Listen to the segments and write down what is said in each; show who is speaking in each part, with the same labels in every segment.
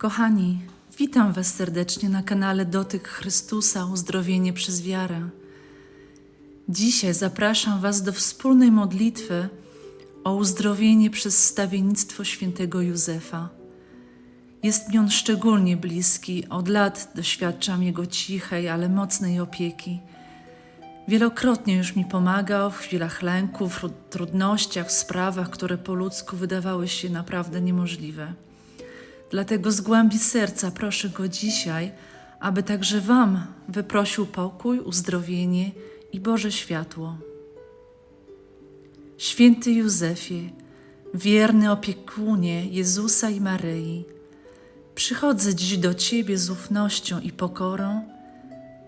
Speaker 1: Kochani, witam Was serdecznie na kanale Dotyk Chrystusa Uzdrowienie przez wiarę. Dzisiaj zapraszam Was do wspólnej modlitwy o uzdrowienie przez stawiennictwo świętego Józefa. Jest mi on szczególnie bliski, od lat doświadczam jego cichej, ale mocnej opieki. Wielokrotnie już mi pomagał w chwilach lęku, w tru- trudnościach, w sprawach, które po ludzku wydawały się naprawdę niemożliwe. Dlatego z głębi serca proszę Go dzisiaj, aby także Wam wyprosił pokój, uzdrowienie i Boże światło. Święty Józefie, wierny opiekunie Jezusa i Maryi, przychodzę dziś do Ciebie z ufnością i pokorą.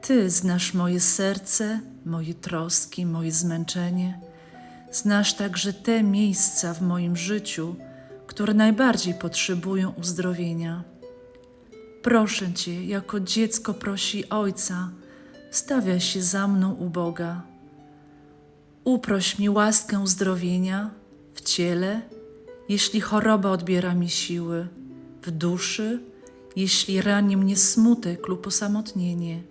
Speaker 1: Ty znasz moje serce, moje troski, moje zmęczenie. Znasz także te miejsca w moim życiu, które najbardziej potrzebują uzdrowienia. Proszę Cię, jako dziecko prosi Ojca, stawiaj się za mną u Boga. Uproś mi łaskę uzdrowienia w ciele, jeśli choroba odbiera mi siły, w duszy, jeśli rani mnie smutek lub osamotnienie,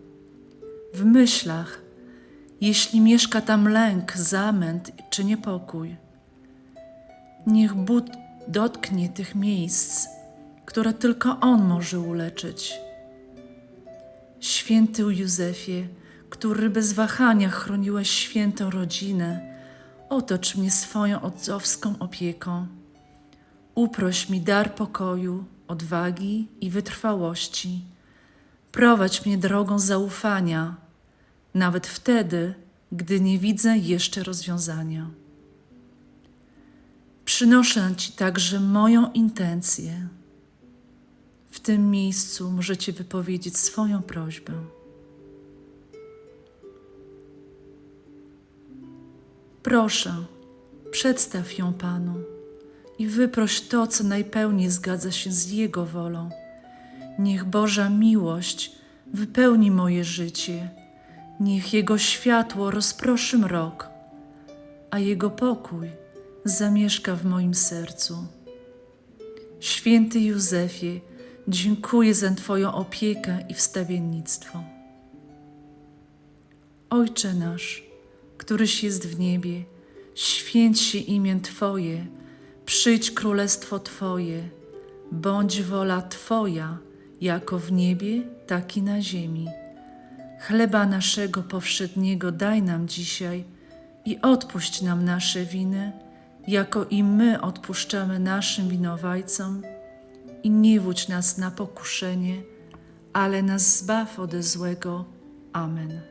Speaker 1: w myślach, jeśli mieszka tam lęk, zamęt czy niepokój. Niech Bóg dotknie tych miejsc, które tylko On może uleczyć. Święty Józefie, który bez wahania chroniłeś świętą rodzinę, otocz mnie swoją ojcowską opieką. Uproś mi dar pokoju, odwagi i wytrwałości. Prowadź mnie drogą zaufania, nawet wtedy, gdy nie widzę jeszcze rozwiązania. Przynoszę Ci także moją intencję. W tym miejscu możecie wypowiedzieć swoją prośbę. Proszę, przedstaw ją Panu i wyproś to, co najpełniej zgadza się z Jego wolą. Niech Boża miłość wypełni moje życie, niech Jego światło rozproszy mrok, a Jego pokój zamieszka w moim sercu. Święty Józefie, dziękuję za Twoją opiekę i wstawiennictwo. Ojcze nasz, któryś jest w niebie, święć się imię Twoje, przyjdź królestwo Twoje, bądź wola Twoja, jako w niebie, tak i na ziemi. Chleba naszego powszedniego daj nam dzisiaj i odpuść nam nasze winy, jako i my odpuszczamy naszym winowajcom. I nie wódź nas na pokuszenie, ale nas zbaw ode złego. Amen.